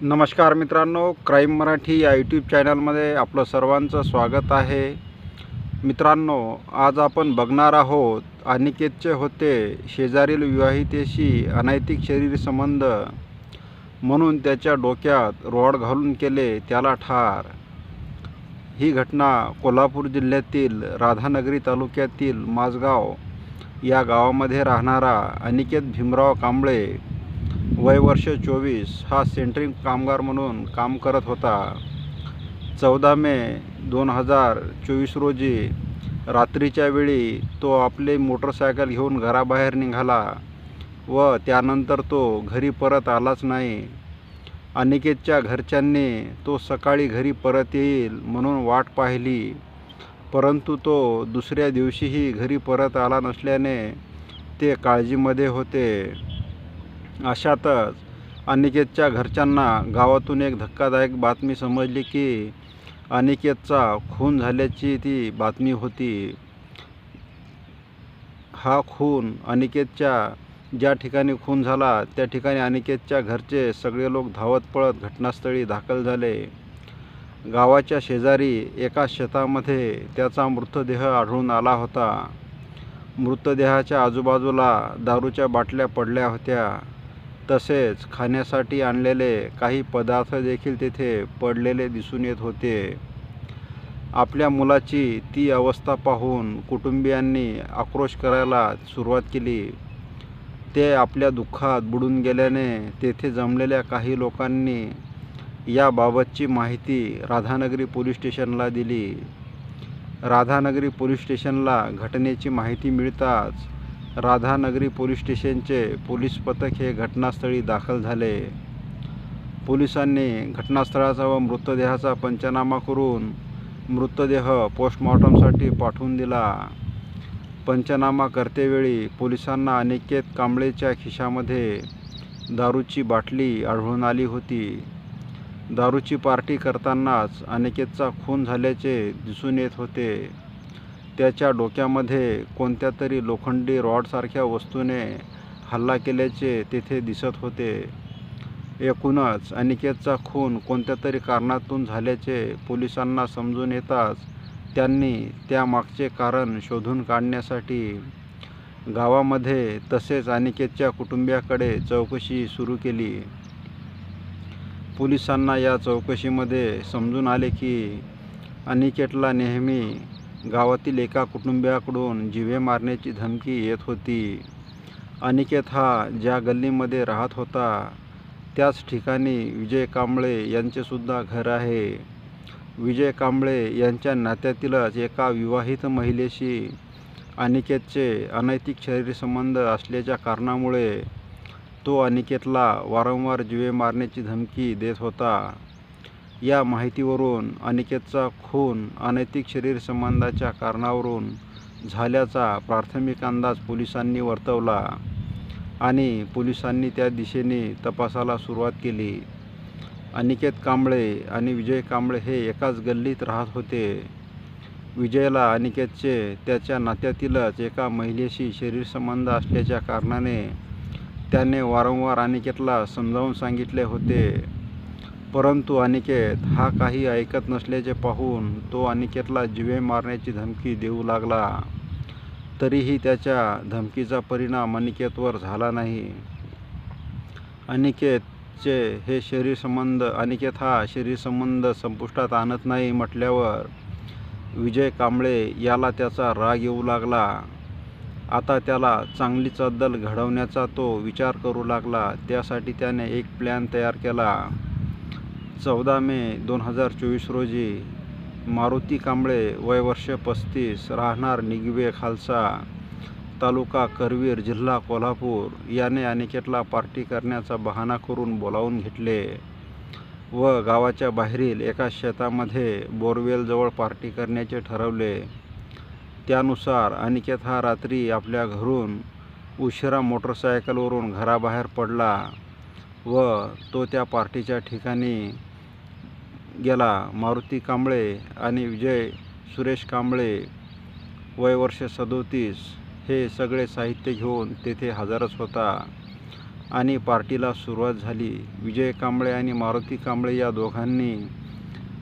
नमस्कार मित्रांनो क्राईम मराठी या यूट्यूब चॅनलमध्ये आपलं सर्वांचं स्वागत आहे. मित्रांनो आज आपण बघणार आहोत अनिकेतचे होते शेजारील विवाहितेशी अनैतिक शरीर संबंध म्हणून त्याच्या डोक्यात रॉड घालून केले त्याला ठार. ही घटना कोल्हापूर जिल्ह्यातील राधानगरी तालुक्यातील माझगाव या गावामध्ये राहणारा अनिकेत भीमराव कांबळे वय वर्ष चोवीस हा सेंट्रिंग कामगार म्हणून काम करत होता. चौदा मे दोन हजार चोवीस रोजी रात्रीच्या वेळी तो आपले मोटरसायकल घेऊन घराबाहेर निघाला व त्यानंतर तो घरी परत आलाच नाही. अनिकेतच्या घरच्यांनी तो सकाळी घरी परत येईल म्हणून वाट पाहिली. परंतु तो दुसऱ्या दिवशीही घरी परत आला नसल्याने ते काळजीमध्ये होते. अशातच अनिकेतच्या घरच्यांना गावातून एक धक्कादायक बातमी समजली की अनिकेतचा खून झाल्याची ती बातमी होती. हा खून अनिकेतच्या ज्या ठिकाणी खून झाला त्या ठिकाणी अनिकेतच्या घरचे सगळे लोक धावत पळत घटनास्थळी दाखल झाले. गावाच्या शेजारी एका शेतामध्ये त्याचा मृतदेह आढळून आला होता. मृतदेहाच्या आजूबाजूला दारूच्या बाटल्या पडल्या होत्या. तसेच खाण्यासाठी आणलेले काही पदार्थ देखील तेथे पडलेले दिसून येत होते. आपल्या मुलाची ती अवस्था पाहून कुटुंबियांनी आक्रोश करायला सुरुवात केली. ते आपल्या दुःखात बुडून गेल्याने तेथे जमलेल्या काही लोकांनी याबाबतची माहिती राधानगरी पोलीस स्टेशनला दिली. राधानगरी पोलीस स्टेशनला घटनेची माहिती मिळताच राधानगरी पोलीस स्टेशनचे पोलीस पथक हे घटनास्थळी दाखल झाले. पोलिसांनी घटनास्थळाचा व मृतदेहाचा पंचनामा करून मृतदेह पोस्टमॉर्टमसाठी पाठवून दिला. पंचनामा करतेवेळी पोलिसांना अनिकेत कांबळेच्या खिशामध्ये दारूची बाटली आढळून आली होती. दारूची पार्टी करतानाच अनिकेतचा खून झाल्याचे दिसून येत होते. त्याच्या डोक्यामध्ये कोणत्या तरी लोखंडी रॉडसारख्या वस्तूने हल्ला केल्याचे तेथे दिसत होते. एकूणच अनिकेतचा खून कोणत्या तरी कारणातून झाल्याचे पोलिसांना समजून येताच त्यांनी त्यामागचे कारण शोधून काढण्यासाठी गावामध्ये तसेच अनिकेतच्या कुटुंबियाकडे चौकशी सुरू केली. पोलिसांना या चौकशीमध्ये समजून आले की अनिकेतला नेहमी गावातील एका कुटुंबियाकडून जिवे मारण्याची धमकी येत होती. अनिकेत हा ज्या गल्लीमध्ये राहत होता त्याच ठिकाणी विजय कांबळे यांचेसुद्धा घर आहे. विजय कांबळे यांच्या नात्यातीलच एका विवाहित महिलेशी अनिकेतचे अनैतिक शरीरसंबंध असल्याच्या कारणामुळे तो अनिकेतला वारंवार जिवे मारण्याची धमकी देत होता. या माहितीवरून अनिकेतचा खून अनैतिक शरीरसंबंधाच्या कारणावरून झाल्याचा प्राथमिक अंदाज पोलिसांनी वर्तवला आणि पोलिसांनी त्या दिशेने तपासाला सुरुवात केली. अनिकेत कांबळे आणि विजय कांबळे हे एकाच गल्लीत राहत होते. विजयला अनिकेतचे त्याच्या नात्यातीलच एका महिलेशी शरीरसंबंध असल्याच्या कारणाने त्याने वारंवार अनिकेतला समजावून सांगितले होते. परंतु अनिकेत हा काही ऐकत नसल्याचे पाहून तो अनिकेतला जिवे मारण्याची धमकी देऊ लागला. तरीही त्याच्या धमकीचा परिणाम अनिकेतवर झाला नाही. अनिकेतचे हे शरीरसंबंध अनिकेत हा शरीरसंबंध संपुष्टात आणत नाही म्हटल्यावर विजय कांबळे याला त्याचा राग येऊ लागला. आता त्याला चांगलीच अद्दल घडवण्याचा तो विचार करू लागला. त्यासाठी त्याने एक प्लॅन तयार केला. चौदा मे दोन हजार चोवीस रोजी मारुती कांबळे वयवर्ष पस्तीस राहणार निगवे खालसा तालुका करवीर जिल्हा कोल्हापूर याने अनिकेतला पार्टी करण्याचा बहाणा करून बोलावून घेतले व गावाच्या बाहेरील एका शेतामध्ये बोरवेलजवळ पार्टी करण्याचे ठरवले. त्यानुसार अनिकेत हा रात्री आपल्या घरून उशिरा मोटरसायकलवरून घराबाहेर पडला व तो त्या पार्टीच्या ठिकाणी गेला. मारुती कांबळे आणि विजय सुरेश कांबळे वय वर्ष सदोतीस हे सगळे साहित्य घेऊन तेथे हजरच होता. आणि पार्टीला सुरुवात झाली. विजय कांबळे आणि मारुती कांबळे या दोघांनी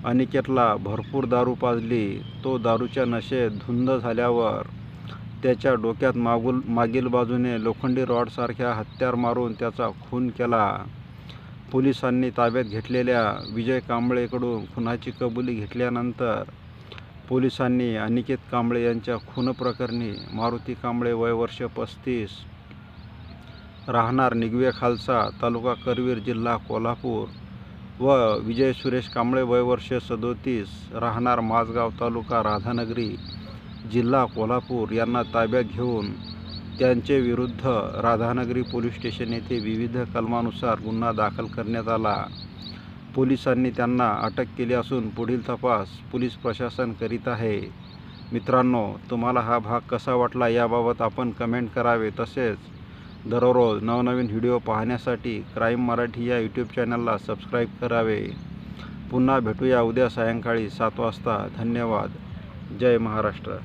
अनिकेतला भरपूर दारू पाजली. तो दारूच्या नशेत धुंद झाल्यावर त्याच्या डोक्यात मागूल मागील बाजूने लोखंडी रॉडसारख्या हत्यार मारून त्याचा खून केला. पोलिसांनी ताब्यात घेतलेल्या विजय कांबळेकडून खुनाची कबुली घेतल्यानंतर पोलिसांनी अनिकेत कांबळे यांच्या खून प्रकरणी मारुती कांबळे वय वर्ष पस्तीस राहणार निगवे खालसा तालुका करवीर जिल्हा कोल्हापूर व विजय सुरेश कांबळे वय वर्ष सदोतीस राहणार माझगाव तालुका राधानगरी जिल्हा कोल्हापूर यांना ताब्यात घेऊन त्यांचे विरुद्ध राधानगरी पोलीस स्टेशन येथे विविध कलमानुसार गुन्हा दाखल करण्यात आला. पोलिसांनी त्यांना अटक केली असून पुढील तपास पोलीस प्रशासन करीत आहे. मित्रांनो तुम्हाला हा भाग कसा वाटला याबाबत आपण कमेंट करावे. तसेच दररोज नवनवीन व्हिडिओ पाहण्यासाठी क्राईम मराठी या यूट्यूब चॅनलला सबस्क्राईब करावे. पुन्हा भेटूया उद्या सायंकाळी सात वाजता. धन्यवाद. जय महाराष्ट्र.